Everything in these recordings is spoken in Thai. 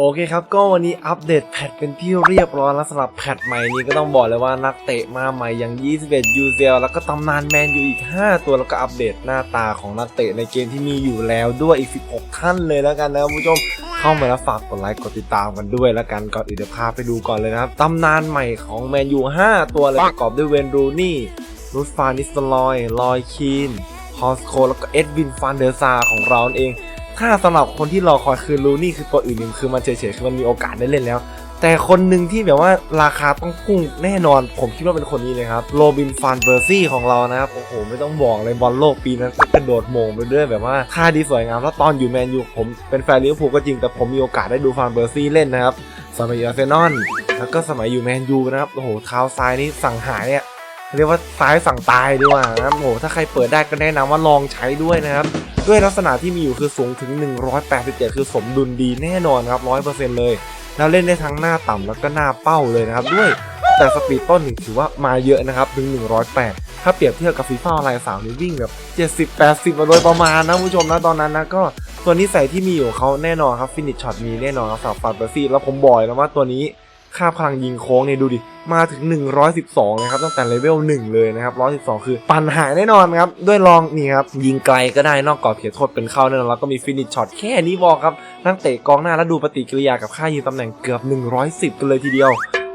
โอเคครับ ก็วันนี้อัปเดตแพทเป็นที่เรียบร้อยแล้วสำหรับแพทใหม่นี้ก็ต้องบอกเลยว่านักเตะมาใหม่อย่าง 21 ยูเซลแล้วก็ตำนานแมนอยู่อีก 5 ตัวแล้วก็อัปเดตหน้าตาของนักเตะในเกมที่มีอยู่แล้วด้วยอีก 16 ท่านเลยแล้วกันนะครับผู้ชมเข้ามาแล้วฝากกดไลค์กดติดตามกันด้วยแล้วกันก่อนอื่นเดี๋ยวพาไปดูก่อนเลยนะครับตำนานใหม่ของแมนยู 5 ตัวเลยประกอบด้วยเวนรูนี่รูสฟานิสลอยลอยคีนฮอสโคแล้วก็เอ็ดวินฟานเดอร์ซาของเราเอง ถ้าสำหรับคนที่รอคอยคือรูนี่คือตัวอื่นนี่งคือมันเฉยๆคือมันมีโอกาสได้เล่นแล้ว แต่คนหนึ่งที่แบบว่าราคาต้องพุ่งแน่นอน ผมคิดว่าเป็นคนนี้เลยครับโรบินฟานเบอร์ซี่ของเรานะครับ โอ้โห ไม่ต้องบอกเลยบอลโลกปีนั้นก็กระโดดโมงไปด้วยแบบว่าท่าดีสวยงามแล้วตอนอยู่แมนยูผมเป็นแฟนลิเวอร์พูลก็จริงแต่ผมมีโอกาสได้ดูฟานเบอร์ซี่เล่นนะครับสมัยอยู่อาร์เซนอลแล้วก็สมัยอยู่แมนยูนะครับโอ้โหเท้าซ้ายนี่สั่งหายอะเรียกว่าซ้ายสั่งตายดีกว่านะครับโอ้โหถ้าใครเปิดได้ก็แนะนำว่าลองใช้ด้วยนะครับ ด้วยลักษณะที่มีอยู่คือสูงถึง 187 คือสมดุลดีแน่นอนครับ 100%เลย แล้วเล่นได้ทั้งหน้าต่ำแล้วก็หน้าเป้าเลยนะครับ ด้วยแต่สปีดต้นนี่ถือว่ามาเยอะนะครับถึง 108 ถ้าเปรียบเทียบกับฟีฟ่าอะไรสาวนี่วิ่งแบบ 70 80 มาโดยประมาณนะผู้ชมนะตอนนั้นนะก็ตัวนิสัยที่มีอยู่เขาแน่นอนครับฟินิชช็อตมีแน่นอนครับสำหรับฟาเบอร์ซี่แล้วผมบอกเลยนะว่าตัวนี้ ค่าพลังยิงโค้งเนี่ยดูดิ มาถึง 112นะครับตั้งแต่เลเวล1เลยนะครับ112 คือปั่นหายแน่นอนครับ ด้วยลองนี่ครับ ยิงไกลก็ได้นอกกรอบเขตโทษเป็นเข้าแน่นอนแล้วก็มีฟินิชช็อตแค่นี้บอกครับทั้งเตะกองหน้าแล้วดูปฏิกิริยากับค่ายิงตำแหน่งเกือบ 110 กันเลยทีเดียว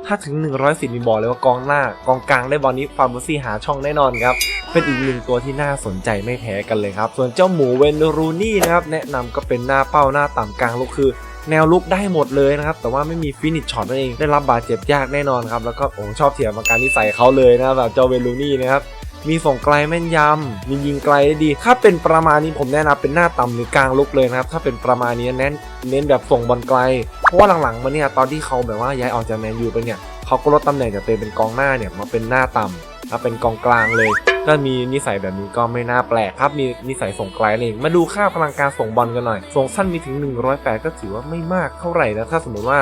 ถ้าถึง 110มีบอกเลยว่ากองหน้ากองกลางได้บอลนี้ฟาร์มูซี่หาช่องแน่นอนครับเป็นอีกหนึ่งตัวที่น่าสนใจไม่แพ้กันเลยครับส่วนเจ้าหมูเวนรูนี่นะครับแนะนำก็เป็นหน้าเป้าหน้าต่ำกลางลูกคือ แนวลุกได้หมดเลยนะครับ แต่ว่าไม่มีฟินิชช็อตนั่นเองได้รับบาดเจ็บยากแน่นอนครับ แล้วก็ผมชอบเถียงมาการที่ใส่เขาเลยนะครับแบบเจ้าเวลูนี่นะครับมีส่งไกลแม่นยำมียิงไกลได้ดี ถ้าเป็นประมาณนี้ผมแนะนำเป็นหน้าต่ำหรือกลางลุกเลยนะครับ ถ้าเป็นประมาณนี้เน้นเน้นแบบส่งบอลไกล เพราะว่าหลังๆมาเนี่ยตอนที่เขาแบบว่าย้ายออกจากแมนยูไปเนี่ยเขาก็ลดตำแหน่งจากเป็นกองหน้าเนี่ยมาเป็นหน้าต่ำมาเป็นกองกลางเลย ก็มีนิสัยแบบนี้ก็ไม่น่าแปลกครับมีนิสัยส่งไกลเอง มาดูค่าพลังการส่งบอลกันหน่อย ส่งสั้นมีถึง 108 ก็ถือว่าไม่มากเท่าไหร่นะถ้าสมมติว่า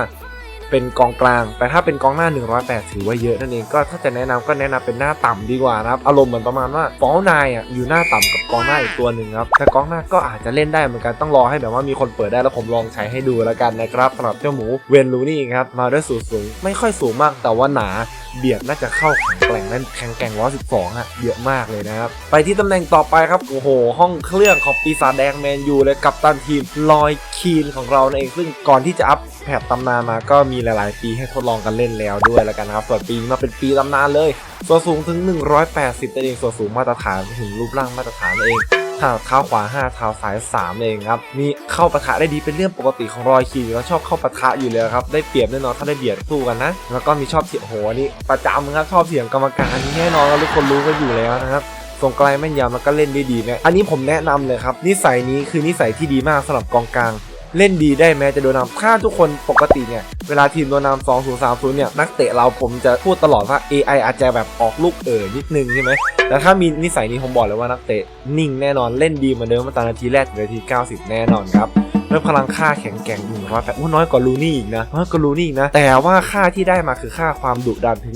เป็นกองกลาง แต่ถ้าเป็นกองหน้า 108 ถือว่าเยอะนั่นเองก็ถ้าจะแนะนำก็แนะนำเป็นหน้าต่ำดีกว่านะครับ อารมณ์เหมือนประมาณว่าฟอลนายอะอยู่หน้าต่ำกับกองหน้าอีกตัวหนึ่งครับแต่กองหน้าก็อาจจะเล่นได้เหมือนกันต้องรอให้แบบว่ามีคนเปิดได้แล้วผมลองใช้ให้ดูแล้วกันนะครับสำหรับเจ้าหมูเวนลูนี่ครับมาด้วยสูงสูงไม่ค่อยสูงมากแต่ว่าหนา เบียดน่าจะเข้าแข็งแกร่งนั่นแข็งแกร่ง112อะเยอะมากเลยนะครับ ไปที่ตำแหน่งต่อไปครับโอ้โห ห้องเครื่องของปีศาจแดงแมนยูเลยกับตันทีมลอยคีนของเราเองซึ่งก่อนที่จะอัพแพทตำนานมาก็มีหลาย ๆ ปีให้ทดลองกันเล่นแล้วด้วยแล้วกันนะครับส่วนปีนี้มาเป็นปีตำนานเลยส่วนสูงถึง 180นั่นเองส่วนสูงมาตรฐานถึงรูปร่างมาตรฐานเอง เท้าเท้าขวา5เท้าซ้าย3เองครับมีเข้าปะทะได้ดีเป็นเรื่องปกติของรอยคีอยู่แล้วชอบเข้าปะทะอยู่แล้วครับได้เปรียบแน่นอนถ้าได้เบียดสู้กันนะแล้วก็มีชอบเถียงโหอันนี้ประจำครับชอบเถียงกรรมการนี่แน่นอนแล้วทุกคนรู้กันอยู่แล้วนะครับส่งไกลแม่นยำแล้วก็เล่นได้ดีนะอันนี้ผมแนะนำเลยครับนิสัยนี้คือนิสัยที่ดีมากสำหรับกองกลาง เล่นดีได้แม้จะโดนนำถ้าทุกคนปกติเนี่ยเวลาทีมโดนนำ2 0 3 0เนี่ยนักเตะเราผมจะพูดตลอดว่า AI อาจจะแบบออกลูกเอ๋อนิดนึงใช่ไหมแต่ถ้ามีนิสัยนี้ผมบอกเลยว่านักเตะนิ่งแน่นอนเล่นดีเหมือนเดิมมาตอนาทีแรกถึงนาที 90 แน่นอนครับด้วยพลังค่าแข็งแกร่งหนึ่งร้อยแปดน้อยกว่าลูนี่อีกนะน้อยกว่าลูนี่อีกนะ แต่ว่าค่าที่ได้มาคือค่าความดุดันถึง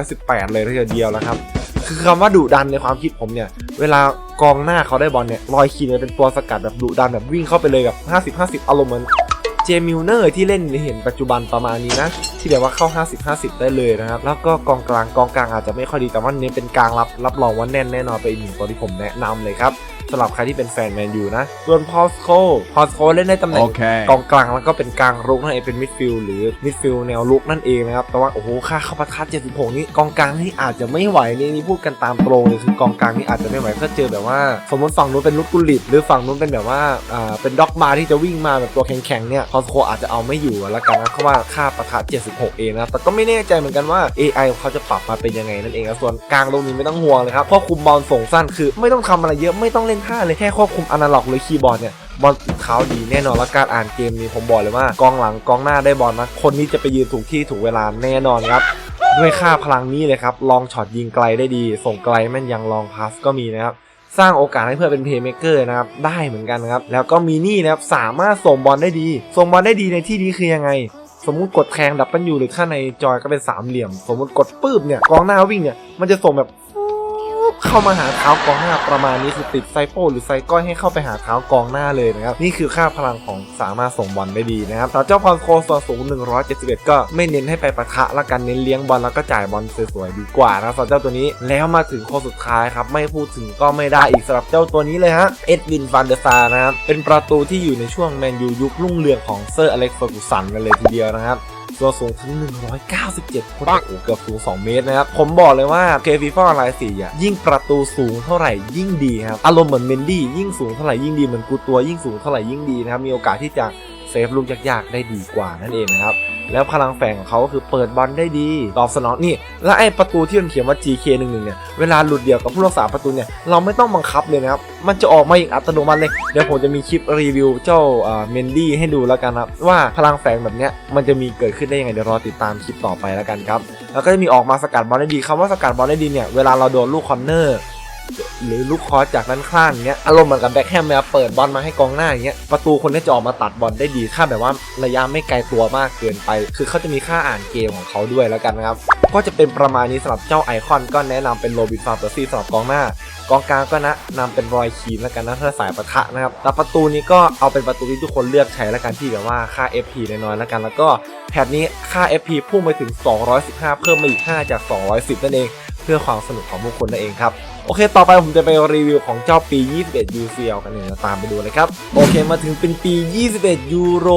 118 เลยทีเดียวแล้วครับ คือคำว่าดุดันในความคิดผมเนี่ย เวลากองหน้าเขาได้บอลเนี่ยลอยคีนเนี่ยเป็นตัวสกัดแบบดุดันแบบวิ่งเข้าไปเลยแบบ 50-50 อารมณ์เหมือนเจมิลเนอร์ที่เล่นเห็นปัจจุบันประมาณนี้นะ ที่แบบว่าเข้า 50-50 ได้เลยนะครับ แล้วก็กองกลางกองกลางอาจจะไม่ค่อยดีแต่ว่าเน้นเป็นกลางรับรับรองว่าแน่นแน่นอนไปนอีกหนึ่งตัวที่ผมแนะนำเลยครับำหรับใครที่เป็นแฟนแมนยูนะ ส่วนพอสโคพอสโคเล่นในตำแหน่ง Okay. กองกลางแล้วก็เป็นกลางรุกนั่นเองเป็นมิดฟิลด์หรือมิดฟิลด์แนวรุกนั่นเองนะครับ แต่ว่าโอ้โหค่าเข้าประทัด76 นี่กองกลางนี่อาจจะไม่ไหวนี่นี่พูดกันตามตรงเลยคือกองกลางนี่อาจจะไม่ไหวถ้าเจอแบบว่า สมมติฝั่งนู้นเป็นลุดกุลิตหรือฝั่งนู้นเป็นแบบว่าอ่าเป็นด็อกมาที่จะวิ่งมาแบบตัวแข็งๆเนี่ยพอสโคอาจจะเอาไม่อยู่ละกันนะเพราะว่าค่าประทัด76เองนะแต่ก็ไม่แน่ใจเหมือนกันว่า AI เขาจะปรับมาเป็นยังไงนั่นเองนะส่วนกลางตรงนี้ไม่ต้องห่วงเลยครับควบคุมบอลส่งสั้นคือไม่ต้องทำอะไรเยอะไม่ต้องเล่นท่าเลยแค่ควบคุมอนาล็อกหรือคีย์บอร์ดเนี่ยบอลเท้าดีแน่นอนแล้วการอ่านเกมนี้ผมบอกเลยว่ากองหลังกองหน้าได้บอลนะคนนี้จะไปยืนถูกที่ถูกเวลาแน่นอนครับด้วยค่าพลังนี้เลยครับลองช็อตยิงไกลได้ดี ส่งไกลแม่นยังลองพาสก็มีนะครับสร้างโอกาสให้เพื่อนเป็นเพย์เมเกอร์นะครับได้เหมือนกันครับแล้วก็มีนี่นะครับสามารถส่งบอลได้ดี ส่งบอลได้ดีในที่นี้คือยังไง สมมุติกดแทงดับเบิลยูหรือข้างในจอยก็เป็นสามเหลี่ยม สมมุติกดปื้บเนี่ยกองหน้าวิ่งเนี่ยมันจะส่งแบบ เข้ามาหาเท้ากองหน้าประมาณนี้คือติดไซโปหรือไซก้อยให้เข้าไปหาเท้ากองหน้าเลยนะครับนี่คือค่าพลังของสามารถส่งบอลได้ดีนะครับแต่เจ้าพรโคส่วนสูง 171 ก็ไม่เน้นให้ไปปะทะละกันเน้นเลี้ยงบอลแล้วก็จ่ายบอลสวยๆดีกว่านะครับสำหรับเจ้าตัวนี้แล้วมาถึงโคสุดท้ายครับไม่พูดถึงก็ไม่ได้อีกสำหรับเจ้าตัวนี้เลยฮะเอ็ดวินฟันเดซานะครับเป็นประตูที่อยู่ในช่วงแมนยูยุครุ่งเรืองของเซอร์อเล็กซ์เฟอร์กูสันกันเลยทีเดียวนะครับ ตัวสูงถึง 197คนโอ้เกือบสูง 2 เมตรนะครับ ผมบอกเลยว่าเคฟีฟอร์ไลน์สี่อะยิ่งประตูสูงเท่าไหร่ยิ่งดีครับ อารมณ์เหมือนเมนดี้ยิ่งสูงเท่าไหร่ยิ่งดีเหมือนกูตัวยิ่งสูงเท่าไหร่ยิ่งดีนะครับ มีโอกาสที่จะเซฟลูกยากๆได้ดีกว่านั่นเองนะครับ แล้วพลังแฝงของเขาก็คือเปิดบอลได้ดี ตอบสนองนี่ แล้วไอ้ประตูที่มันเขียนว่า GK11 เนี่ย เวลาหลุดเดี่ยวกับผู้รักษาประตูเนี่ย เราไม่ต้องบังคับเลยนะครับ มันจะออกมาอีกอัตโนมัติเลย เดี๋ยวผมจะมีคลิปรีวิวเจ้าเมนดี้ให้ดูแล้วกันครับ ว่าพลังแฝงแบบเนี้ยมันจะมีเกิดขึ้นได้ยังไงเดี๋ยวรอติดตามคลิปต่อไปแล้วกันครับ แล้วก็จะมีออกมาสกัดบอลได้ดีคำว่าสกัดบอลได้ดีเนี่ย เวลาเราโดนลูกคอร์เนอร์ หรือลูกคอสจากด้านข้างเงี้ยอารมณ์เหมือนกับแบ็คแฮมเวลาเปิดบอลมาให้กองหน้าอย่างเงี้ยประตูคนนี้จะออกมาตัดบอลได้ดีค่าแบบว่าระยะไม่ไกลตัวมากเกินไป คือเขาจะมีค่าอ่านเกมของเขาด้วยแล้วกันนะครับก็จะเป็นประมาณนี้สำหรับเจ้าไอคอนก็แนะนำเป็นโรบินฟาร์เปอร์ซี่สำหรับกองหน้ากองกลางก็นะนำเป็นรอยคีนแล้วกันนะถ้าสายปะทะนะครับแต่ประตูนี้ก็เอาเป็นประตูที่ทุกคนเลือกใช้แล้วกันที่แบบว่าค่า FP น้อยๆแล้วกัน แล้วก็แพทนี้ค่า FP พุ่งไปถึง 215 เพิ่มมาอีก 5 จาก 210 นั่นเอง เพื่อความสนุกของพวกคนนั่นเองครับ โอเค ต่อไปผมจะไปรีวิวของเจ้าปี 21 UCL กันเลยนะตามไปดูเลยครับ โอเค มาถึงเป็นปี 21 ยูโร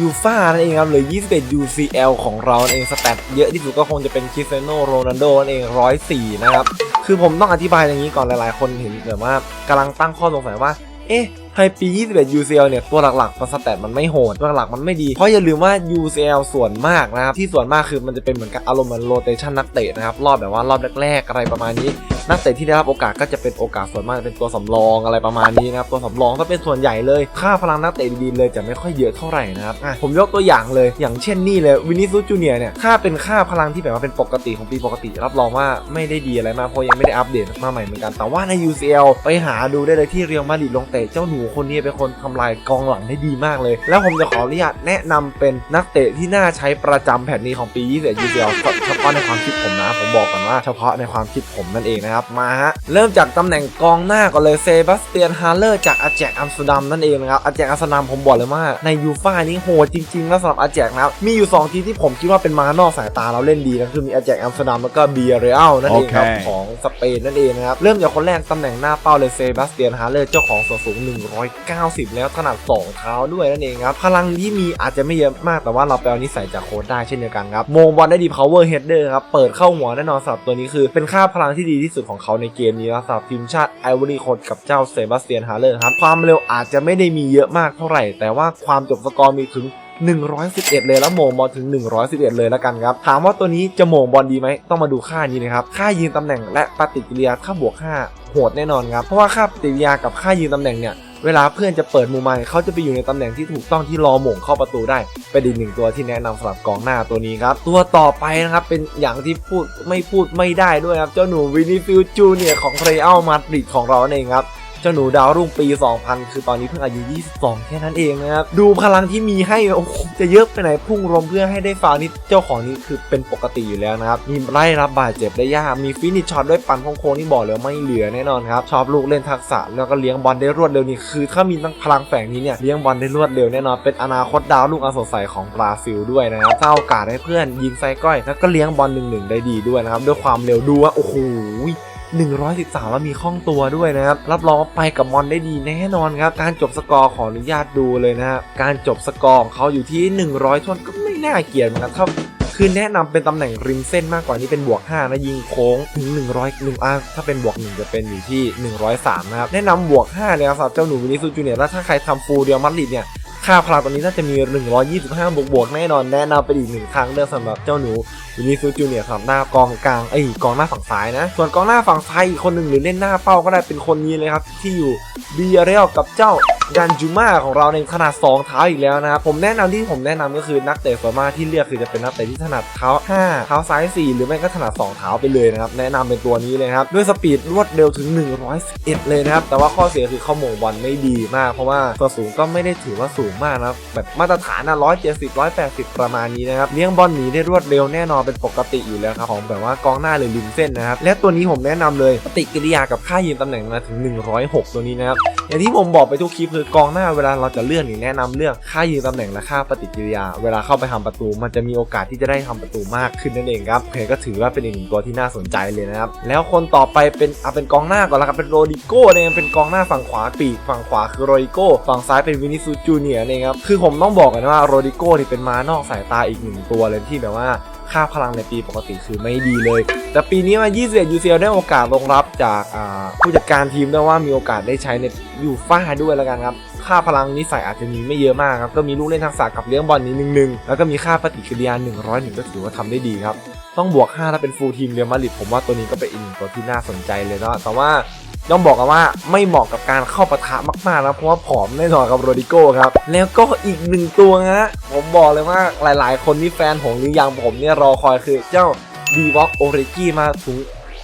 ยูฟ่านั่นเองครับ หรือ 21 UCL ของเรานั่นเอง สแตทเยอะที่สุดก็คงจะเป็นคริสเตียโนโรนัลโดนั่นเอง 104 นะครับ คือผมต้องอธิบายอย่างนี้ก่อนหลายๆ คนเห็นแบบว่ากำลังตั้งข้อสงสัยว่า เอ๊ะไมปี 21 UCL เนี่ย ตัวหลักๆ มันสแตทมันไม่โหด ตัวหลักๆมันไม่ดี เพราะอย่าลืมว่า UCL ส่วนมากนะครับ ที่ส่วนมากคือมันจะเป็นเหมือนกับอารมณ์เหมือนโรเตชันนักเตะนะครับ รอบแบบว่ารอบแรกๆ อะไรประมาณนี้ นักเตะที่ได้รับโอกาสก็จะเป็นโอกาสส่วนมากเป็นตัวสำรองอะไรประมาณนี้นะครับตัวสำรองก็เป็นส่วนใหญ่เลยค่าพลังนักเตะดีๆเลยจะไม่ค่อยเยอะเท่าไหร่นะครับอะผมยกตัวอย่างเลยอย่างเช่นนี่เลยวินิซูจูเนียเนี่ยค่าเป็นค่าพลังที่แบบว่าเป็นปกติของปีปกติ รับรองว่าไม่ได้ดีอะไรมากเพราะยังไม่ได้อัปเดตมาใหม่เหมือนกันแต่ว่าใน UCL ไปหาดูได้เลยที่เรียวมาดริดลงเตะเจ้าหนูคนนี้เป็นคนทำลายกองหลังได้ดีมากเลย แล้วผมจะขออนุญาตแนะนำเป็นนักเตะที่น่าใช้ประจำแผ่นนี้ของปี21 UCL เฉพาะในความคิดผมนะ ผมบอกก่อนว่าเฉพาะในความคิดผมนั่นเองนะครับมาฮะเริ่มจากตำแหน่งกองหน้าก่อนเลยเซบาสเตียนฮาร์เลอร์จากอาแจกอัมสเตอร์ดัมนั่นเองนะครับอาแจกอัมสเตอร์ดัมผมบอกเลยว่าในยูฟ่านี้โหดจริงๆแล้วสำหรับอาแจกนะครับมีอยู่ 2 ทีมที่ผมคิดว่าเป็นมานอกสายตาเราเล่นดีนะคือมีอาแจกอัมสเตอร์ดัมแล้วก็เบียเรอัลนั่นเองครับโอเคของสเปนนั่นเองนะครับเริ่มจากคนแรกตำแหน่งหน้าเป้าเลยเซบาสเตียนฮาร์เลอร์เจ้าของส่วนสูง 190 แล้วถนัดสองเท้าด้วยนั่นเองครับพลังที่มีอาจจะไม่เยอะมากแต่ว่าเราไปเอานิสัยจากโค้ดได้เช่นเดียวกันครับโมงบอลได้ดี power header ครับเปิดเข้าหัวแน่นอนสำหรับตัวนี้คือเป็นค่าพลังที่ดีที่สุดของเขาในเกมนี้นะสำหรับทีมชาติไอวอรี่โคดกับเจ้าเซบาสเตียนฮาเลอร์ครับ ความเร็วอาจจะไม่ได้มีเยอะมากเท่าไหร่ แต่ว่าความจบสกอร์มีถึง 111 เลยแล้วโมงบอลถึง 111 เลยแล้วกันครับ ถามว่าตัวนี้จะโมงบอลดีไหมต้องมาดูค่านี้นะครับ ค่ายืนตำแหน่งและปฏิกิริยาถ้าบวก5โหดแน่นอนครับ เพราะว่าค่าปฏิกิริยากับค่ายืนตำแหน่งเนี่ย เวลาเพื่อนจะเปิดมุมมาเขาจะไปอยู่ในตำแหน่งที่ถูกต้องที่รอหม่งเข้าประตูได้เป็นอีกหนึ่งตัวที่แนะนำสำหรับกองหน้าตัวนี้ครับ ตัวต่อไปนะครับเป็นอย่างที่พูดไม่พูดไม่ได้ด้วยครับ เจ้าหนูวินิฟิลจูเนียของเรอัลมาดริดของเราเองครับ เจ้าหนูดาวรุ่งปี 2000 คือตอนนี้เพิ่งอายุ 22 แค่นั้นเองนะครับ ดูพลังที่มีให้โอ้โหจะเยอะไปไหนพุ่งรมเพื่อให้ได้ฟาวล์นี่เจ้าของนี้คือเป็นปกติอยู่แล้วนะครับ มีไล่รับบาดเจ็บได้ยาก มีฟินิชช็อตด้วยปั่นโค้งนี่บอกเลยไม่เหลือแน่นอนครับ ชอบลูกเล่นทักษะแล้วก็เลี้ยงบอลได้รวดเร็วนี่คือ ถ้ามีทั้งพลังแฝงนี้เนี่ยเลี้ยงบอลได้รวดเร็วแน่นอนเป็นอนาคตดาวลูกอสดใสของบราซิลด้วยนะครับสร้าโอกาสให้เพื่อนยิงไซก้อย แล้วก็เลี้ยงบอลหนึ่งๆได้ดีด้วยนะครับด้วยความเร็วดูว่าโอ้โห 113 แล้วมีคล่องตัวด้วยนะครับรับรองว่าไปกับมอนได้ดีแน่นอนครับการจบสกอร์ขออนุญาตดูเลยนะครับการจบสกอร์ของเขาอยู่ที่ 100ทวนก็ไม่น่าเกลียดเหมือนกันถ้าคือแนะนำเป็นตำแหน่งริมเส้นมากกว่านี้เป็นบวก 5 นะยิงโค้งถึง 100หนึ่งอะถ้าเป็นบวก 1 จะเป็นอยู่ที่ 103 นะครับ แนะนำบวก 5 เลยครับสำหรับเจ้าหนูวินิซูจูเนียร์แล้วถ้าใครทำฟูลเดียวมัดริดเนี่ย ค่าพลังตอนนี้น่าจะมี 125 บวกบวกๆแน่นอนแนะนำไปอีกหนึ่งครั้งเด้อสำหรับเจ้าหนูวินิซูจูเนียสำหรับหน้ากองกลางเอ้ยกองหน้าฝั่งซ้ายนะ ส่วนกองหน้าฝั่งซ้ายอีกคนหนึ่งหรือเล่นหน้าเป้าก็ได้เป็นคนนี้เลยครับที่อยู่บีเรียลกับเจ้า ดันจูมาของเราในขนาด 2 เท้าอีกแล้วนะครับ ผมแนะนำที่ผมแนะนำก็คือนักเตะส่วนมาที่เลือกคือจะเป็นนักเตะที่ถนัดเท้า 5 เท้าซ้าย 4 หรือไม่ก็ถนัด 2 เท้าไปเลยนะครับ แนะนำเป็นตัวนี้เลยครับ ด้วยสปีดรวดเร็วถึง 111 เลยนะครับ แต่ว่าข้อเสียคือเขาหม่งบอลไม่ดีมาก เพราะว่าตัวสูงก็ไม่ได้ถือว่าสูงมากนะครับแบบมาตรฐานนะ170 180 ประมาณนี้นะครับ เลี้ยงบอลหนีได้รวดเร็วแน่นอนเป็นปกติอยู่แล้วครับของแบบว่ากองหน้าหรือริมเส้นนะครับและตัวนี้ผมแนะนำเลยปฏิกิริยากับค่ายืนตำแหน่งมาถึง 106 ตัวนี้นะครับอย่างที่ผมบอกไปทุกคลิปคือกองหน้าเวลาเราจะเลื่อนนี่แนะนำเรื่องค่ายืนตำแหน่งและค่าปฏิกิริยา เวลาเข้าไปทำประตู มันจะมีโอกาสที่จะได้ทำประตูมากขึ้นนั่นเองครับโอเคก็ถือว่าเป็นอีกหนึ่งตัวที่น่าสนใจเลยนะครับแล้วคนต่อไปเป็นเอาเป็นกองหน้าก่อนละครับเป็นโรดิโก้เนี่ยเป็นกองหน้าฝั่งขวาปีกฝั่งขวาคือโรดิโก้ฝั่งซ้ายเป็นวินิซูจูเนียร์เนี่ยครับคือผมต้องบอกกันว่าโรดิโก้นี่เป็นม้านอกสายตาอีกหนึ่งตัวเลยที่แบบว่า ค่าพลังในปีปกติคือไม่ดีเลย แต่ปีนี้มา21 UCL ได้โอกาสลงรับจากผู้จัดการทีมด้วยว่ามีโอกาสได้ใช้ในยูฟ่าด้วยแล้วกันครับค่าพลังนิสัยอาจจะมีไม่เยอะมากครับก็มีลูกเล่นทักษะกับเลี้ยงบอลนี้หนึ่งหนึ่งแล้วก็มีค่าปฏิกิริยา 101 ก็ถือว่าทำได้ดีครับต้องบวก 5 ถ้าเป็นฟูลทีมเรียลมาดริดผมว่าตัวนี้ก็เป็นอีกหนึ่งตัวที่น่าสนใจเลยเนาะแต่ว่า ต้องบอกกันว่าไม่เหมาะกับการเข้าปะทะมากๆนะเพราะว่าผอมแน่นอนกับโรดิโก้ครับ แล้วก็อีกหนึ่งตัวนะฮะผมบอกเลยว่าหลายๆ คนที่แฟนผมหรือย่างผมเนี่ยรอคอยคือเจ้าดีวอกโอเรกี้มาถึง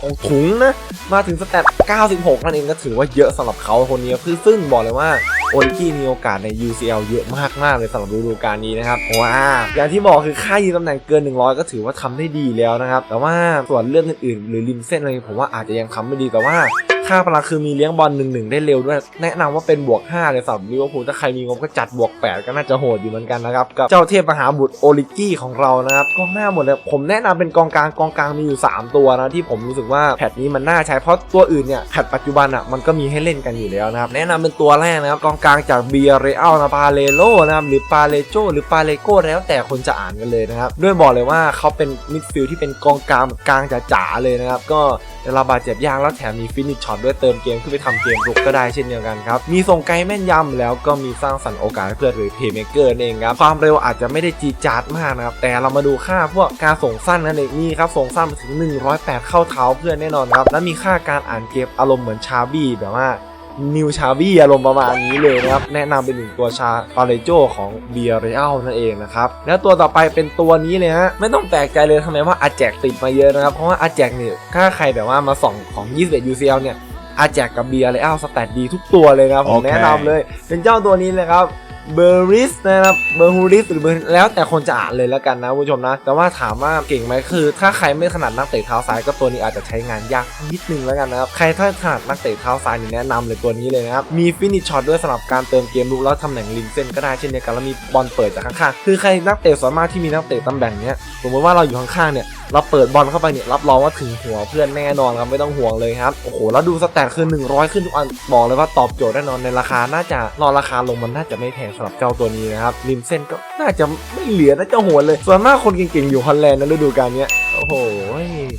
องถุงนะ มาถึงสแตท96 นั่นเองก็ถือว่าเยอะสำหรับเขาคนนี้คือซึ่งบอกเลยว่าโอริกี้มีโอกาสใน UCL เยอะมากๆเลยสำหรับฤดูกาลนี้นะครับว้าอย่างที่บอกคือค่ายืนตำแหน่งเกิน 100 ก็ถือว่าทำได้ดีแล้วนะครับ แต่ว่าส่วนเรื่องอื่นๆหรือริมเส้นอะไรผมว่าอาจจะยังทำไม่ดีแต่ว่า ค่าพลังคือมีเลี้ยงบอลหนึ่งหนึ่งได้เร็วด้วย แนะนำว่าเป็นบวก5เลยสำหรับลิเวอร์พูลถ้าใครมีงบก็จัดบวก 8 ก็น่าจะโหดอยู่เหมือนกันนะครับ กับเจ้าเทพมหาบุตรโอลิกี้ของเรานะครับกองหน้าหมดเลยผมแนะนำเป็นกองกลางกองกลางมีอยู่ 3 ตัวนะที่ผมรู้สึกว่าแพทนี้มันน่าใช้เพราะตัวอื่นเนี่ยแพทปัจจุบันอะมันก็มีให้เล่นกันอยู่แล้วนะครับแนะนำเป็นตัวแรกนะครับกองกลางจากเบียเรอัลนะปาเลโลนะครับหรือปาเลโจหรือปาเลโกแล้วแต่คนจะอ่านกันเลยนะครับด้วยบอกเลยว่าเขาเป็นมิดฟิลด์ที่เป็นกองกลางกลางจ๋าๆเลยนะครับก็เวลาบาดเจ็บยากแล้วแถมมีฟินิชชับด้วยเติมเกมขึ้นไปทำเกมรุกก็ได้เช่นเดียวกันครับ มีส่งไกลแม่นยำแล้วก็มีสร้างสรรค์โอกาสให้เพื่อนหรือเพย์เมเกอร์เองครับ ความเร็วอาจจะไม่ได้จีจาดมากนะครับ แต่เรามาดูค่าพวกการส่งสั้นนั่นเองนี่ครับ ส่งสั้นไปถึง 108 เข้าเท้าเพื่อนแน่นอนครับ และมีค่าการอ่านเกมอารมณ์เหมือนชาบี้แบบว่า นิวชาบี้อารมณ์ประมาณนี้เลยนะครับ แนะนำเป็นหนึ่งตัวชาปาเลโจของเบียเรอัลนั่นเองนะครับ แล้วตัวต่อไปเป็นตัวนี้เลยฮะ ไม่ต้องแปลกใจเลยทำไมว่าอาแจกติดมาเยอะนะครับ เพราะว่าอาแจกเนี่ยถ้าใครแบบว่ามาส่องของ 21 UCL เนี่ยอาแจกกับเบียเรอัลสแตทดีทุกตัวเลยนะครับผมโอเคแนะนำเลย เป็นเจ้าตัวนี้เลยครับ เบอร์ริสนะครับเบอร์ฮูริสหรือเบอร์แล้วแต่คนจะอ่านเลยแล้วกันนะคุณผู้ชมนะ แต่ว่าถามว่าเก่งไหมคือ ถ้าใครไม่ถนัดนักเตะเท้าซ้ายก็ตัวนี้อาจจะใช้งานยากนิดนึงแล้วกันนะครับใครถ้าถนัดนักเตะเท้าซ้ายนี่แนะนำเลยตัวนี้เลยนะครับมีฟินิชช็อตด้วยสำหรับการเติมเกมลุกแล้วตำแหน่งริมเส้นก็ได้เช่นเดียวกันแล้วมีบอลเปิดจากข้างๆคือใครนักเตะส่วนมากที่มีนักเตะตำแหน่งเนี้ยสมมติว่าเราอยู่ข้างๆเนี่ย เราเปิดบอลเข้าไปเนี่ยรับรองว่าถึงหัวเพื่อนแน่นอนครับไม่ต้องห่วงเลยครับโอ้โหแล้วดูสแตทคือ 100 ขึ้นทุกอันบอกเลยว่าตอบโจทย์แน่นอนในราคาน่าจะรอราคาลงมันน่าจะไม่แพงสำหรับเจ้าตัวนี้นะครับริมเส้นก็น่าจะไม่เหลือนะเจ้าหัวเลย ส่วนมากคนเก่งๆอยู่ฮอลแลนด์นะฤดูกาลเนี้ยโอ้โห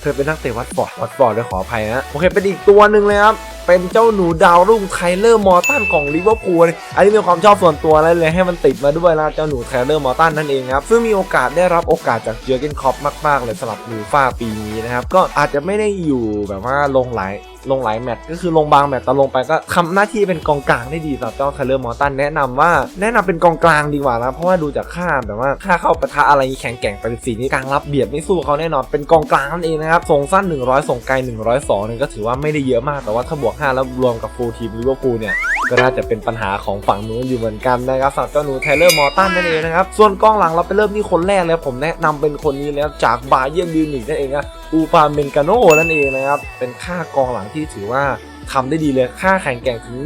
เคยเป็นนักเตะวัดฟอร์ดวัดฟอร์ดเลยขออภัยนะโอเคเป็นอีกตัวหนึ่งเลยครับ เป็นเจ้าหนูดาวรุ่งไทเลอร์มอร์ตันของลิเวอร์พูลอันนี้เป็นความชอบส่วนตัวแล้วเลยให้มันติดมาด้วยนะเจ้าหนูไทเลอร์มอร์ตันนั่นเองครับซึ่งมีโอกาสได้รับโอกาสจากเจอร์เกนคอปมากๆเลยสำหรับลูฟ่าปีนี้นะครับก็อาจจะไม่ได้อยู่แบบว่าลงหลาย ลงหลายแมตช์ก็คือลงบางแมตช์แต่ลงไปก็ทำหน้าที่เป็นกองกลางได้ดีสำหรับเจ้าคาร์เลอร์มอร์ตันแนะนำว่าแนะนำเป็นกองกลางดีกว่านะเพราะว่าดูจากค่าแบบว่าค่าเข้าปะทะอะไรแข็งแกร่งไปสีนี้กลางรับเบียดไม่สู้เขาแน่นอนเป็นกองกลางนั่นเองนะครับส่งสั้น 100 ส่งไกล 102นี่ก็ถือว่าไม่ได้เยอะมากแต่ว่าถ้าบวก 5 แล้วรวมกับฟูลทีมลิเวอร์พูลเนี่ย ก็น่าจะเป็นปัญหาของฝั่งนู้นอยู่เหมือนกันนะครับสำหรับเจ้าหนูเทเลอร์มอร์ตันนั่นเองนะครับส่วนกองหลังเราไปเริ่มที่คนแรกเลยผมแนะนำเป็นคนนี้แล้วจากบาเยิร์นยูนิกนั่นเองนะอูปาเมนกาโนนั่นเองนะครับเป็นค่ากองหลังที่ถือว่าทำได้ดีเลยค่าแข่งแก่งถึง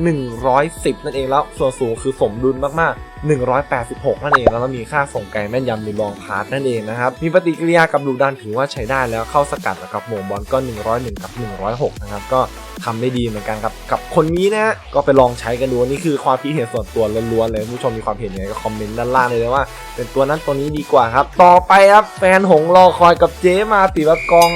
110 นั่นเองแล้วส่วนสูงคือสมดุลมากๆ186 นั่นเองแล้วก็มีค่าส่งไกลแม่นยำในลองพาร์ทนั่นเองนะครับ มีปฏิกิริยากับลูกดันถือว่าใช้ได้แล้วเข้าสกัดกับโมงบอลก็ 101 กับ 106 นะครับ ก็ทำได้ดีเหมือนกันครับกับคนนี้นะก็ไปลองใช้กันดูนี่คือความคิดเห็นส่วนตัวล้วนๆเลยผู้ชมมีความเห็นยังไงก็คอมเมนต์ด้านล่างเลยนะว่า เป็นตัวนั้นตัวนี้ดีกว่าครับ ต่อไปครับแฟนหงรอคอยกับเจ๊มาติวัดกอง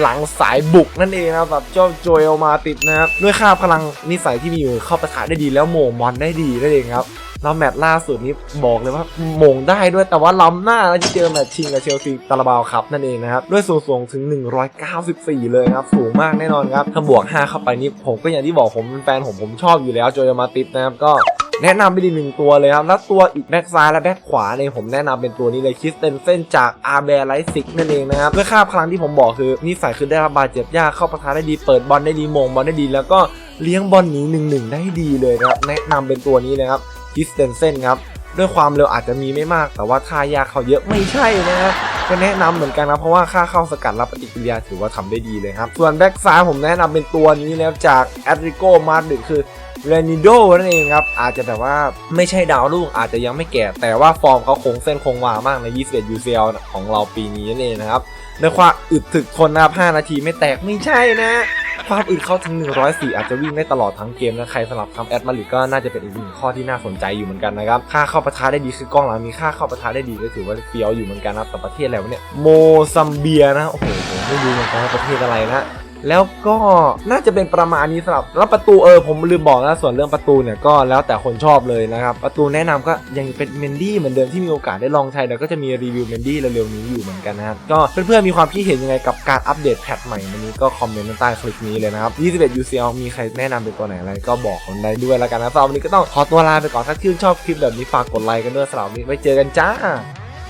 หลังสายบุกนั่นเองนะครับแบบเจ้าโจเอลมาติดนะครับด้วยค่าพลังนิสัยที่มีอยู่เข้าประทะได้ดีแล้วโหม่งบอลได้ดีนั่นเองครับ แล้วแมตช์ล่าสุดนี้บอกเลยว่าหมงได้ด้วยแต่ว่าล้ำหน้าที่เจอแมตช์ชิงกับเชลซีตาลาบาวครับนั่นเองนะครับ ด้วยสูงสูงถึง 194 เลยครับ สูงมากแน่นอนครับ ถ้าบวก 5 เข้าไปนี่ผมก็อย่างที่บอกผมเป็นแฟนผมผมชอบอยู่แล้วโจยมาติดนะครับก็แนะนำไปดีหนึ่งตัวเลยครับ แล้วตัวอีกแบ็กซ้ายและแบ็กขวาเนี่ยผมแนะนำเป็นตัวนี้เลยคิสเตนเซนจากอาร์แบร์ไลซิกนั่นเองนะครับด้วยค่าพลังที่ผมบอกคือนิสัยคือได้รับบาดเจ็บยากเข้าประทะได้ดีเปิดบอลได้ดีมงบอลได้ดี แล้วก็เลี้ยงบอลหนีหนึ่งหนึ่งได้ดีเลยครับแนะนำเป็นตัวนี้นะครับ คิสเตนเซนครับด้วยความเร็วอาจจะมีไม่มาก แต่ว่าท่ายากเขาเยอะไม่ใช่นะฮะก็แนะนำเหมือนกันนะเพราะว่าค่าเข้าสกัดรับปฏิกิริยาถือว่าทำได้ดีเลยครับ ส่วนแบ็กซ้ายผมแนะนำเป็นตัวนี้แล้วจากแอตริโกมาดริดคือเรนิโดนั่นเองครับ อาจจะแบบว่าไม่ใช่ดาวรุ่งอาจจะยังไม่แก่ แต่ว่าฟอร์มเขาคงเส้นคงวามากใน 21 UCL ของเราปีนี้นั่นเองนะครับ ด้วยความอึดถึกทนนะครับ5นาทีไม่แตกไม่ใช่นะความอึดเข้าถึง 104 อาจจะวิ่งได้ตลอดทั้งเกมนะใครสลับทำแอดมาริดก็น่าจะเป็นอีกหนึ่งข้อที่น่าสนใจอยู่เหมือนกันนะครับค่าเข้าประทาได้ดีคือกล้องหลังมีค่าเข้าประทาได้ดีก็ถือว่าเฟี้ยวอยู่เหมือนกันนะแต่ประเทศอะไรวะเนี่ยโมซัมเบียนะโอ้โหไม่รู้เหมือนกันว่าประเทศอะไรนะ แล้วก็น่าจะเป็นประมาณนี้สำหรับแล้วประตูเออผมลืมบอกนะส่วนเรื่องประตูเนี่ยก็แล้วแต่คนชอบเลยนะครับ ประตูแนะนำก็ยังเป็นเมนดี้เหมือนเดิมที่มีโอกาสได้ลองใช้เดี๋ยวก็จะมีรีวิวเมนดี้เร็วๆนี้อยู่เหมือนกันนะครับก็เพื่อนๆมีความคิดเห็นยังไงกับการอัปเดตแพทใหม่วันนี้ก็คอมเมนต์ใต้คลิปนี้เลยนะครับ21 UCL มีใครแนะนำเป็นตัวไหนอะไรก็บอกกันได้ด้วยแล้วกันนะสำหรับวันนี้ก็ต้องขอตัวลาไปก่อนถ้าชื่นชอบคลิปแบบนี้ฝากกดไลค์กันด้วยสำหรับวันนี้ไว้เจอกันจ้า